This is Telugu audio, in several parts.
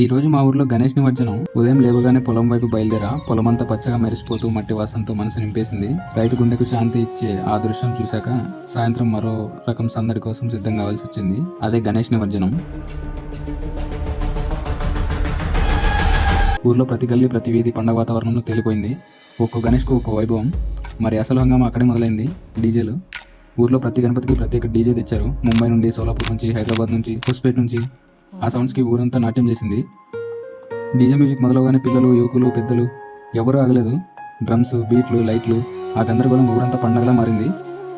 ఈ రోజు మా ఊర్లో గణేష్ నిమజ్జనం. ఉదయం లేవగానే పొలం వైపు బయలుదేరా పొలమంతా పచ్చగా మెరిసిపోతూ మట్టి వాసనతో మనసు నింపేసింది. రైతు గుండెకు శాంతి ఇచ్చే ఆ దృశ్యం చూశాక సాయంత్రం మరో రకం సందడి కోసం సిద్ధం కావాల్సి వచ్చింది. అదే గణేష్ నిమజ్జనం. ఊర్లో ప్రతి గల్లీ ప్రతి వీధి పండగ వాతావరణంలో తేలిపోయింది. ఒక్కో గణేష్కు ఒక్కో వైభవం. మరి అసలు హంగామా అక్కడే మొదలైంది. డీజేలు. ఊర్లో ప్రతి గణపతికి ప్రత్యేక డీజే తెచ్చారు. ముంబై నుండి సోలాపూర్ నుంచి హైదరాబాద్ నుంచి హుస్పేట్ నుంచి. ఆ సౌండ్స్కి ఊరంతా నాట్యం చేసింది. డీజే మ్యూజిక్ మొదలవగానే పిల్లలు యువకులు పెద్దలు ఎవరూ ఆగలేదు. డ్రమ్స్ బీట్లు లైట్లు ఆ గందరగోళం ఊరంతా పండగలా మారింది.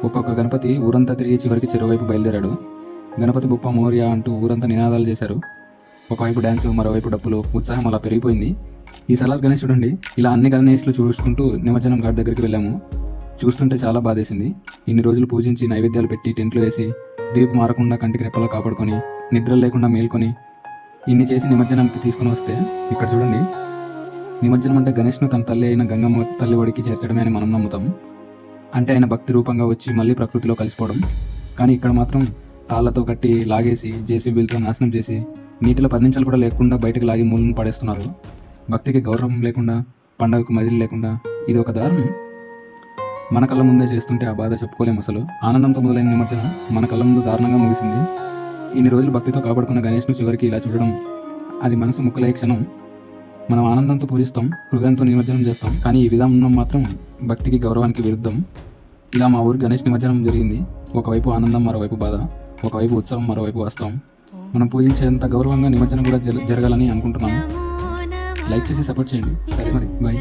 ఒక్కొక్క గణపతి ఊరంతా తిరిగి చివరికి చెరువైపు బయలుదేరాడు. గణపతి బొప్ప మోరియా అంటూ ఊరంతా నినాదాలు చేశారు. ఒకవైపు డ్యాన్స్ మరోవైపు డప్పులు ఉత్సాహం అలా పెరిగిపోయింది. ఈ సలార్ గణేష్ చూడండి ఇలా అన్ని గణేష్లు చూసుకుంటూ నిమజ్జనం ఘాట్ దగ్గరికి వెళ్ళాము. చూస్తుంటే చాలా బాధేసింది. ఇన్ని రోజులు పూజించి నైవేద్యాలు పెట్టి టెంట్లు వేసి దీపం మారకుండా కంటికి రెప్పలా కాపాడుకొని నిద్ర లేకుండా మేల్కొని ఇన్ని చేసి నిమజ్జనానికి తీసుకుని వస్తే ఇక్కడ చూడండి. నిమజ్జనం అంటే గణేష్ను తన తల్లి అయిన గంగమ్మ తల్లి ఒడికి చేర్చడమే అని మనం నమ్ముతాం. అంటే ఆయన భక్తి రూపంగా వచ్చి మళ్ళీ ప్రకృతిలో కలిసిపోవడం. కానీ ఇక్కడ మాత్రం తాళ్ళతో కట్టి లాగేసి జేసీబీలతో నాశనం చేసి నీటిలో పది నిమిషాలు కూడా లేకుండా బయటకు లాగి మూలను పడేస్తున్నారు. భక్తికి గౌరవం లేకుండా పండగకు మదిలి లేకుండా ఇది ఒక దారుణం. మన కళ్ళ ముందే చేస్తుంటే ఆ బాధ చెప్పుకోలేము అసలు. ఆనందంతో మొదలైన నిమజ్జనం మన కళ్ళ ముందు దారుణంగా ముగిసింది. ఇన్ని రోజులు భక్తితో కాపాడుకున్న గణేష్ను చివరికి ఇలా చూడడం అది మనసు ముక్కలే క్షణం. మనం ఆనందంతో పూజిస్తాం హృదయంతో నిమజ్జనం చేస్తాం కానీ ఈ విధానం మాత్రం భక్తికి గౌరవానికి విరుద్ధం. ఇలా మా ఊరు గణేష్ నిమజ్జనం జరిగింది. ఒకవైపు ఆనందం మరోవైపు బాధ. ఒకవైపు ఉత్సవం మరోవైపు వస్తాం మనం పూజించేంత గౌరవంగా నిమజ్జనం కూడా జరగాలని అనుకుంటున్నాను లైక్ చేసి సపోర్ట్ చేయండి. సరే మరి బాయ్.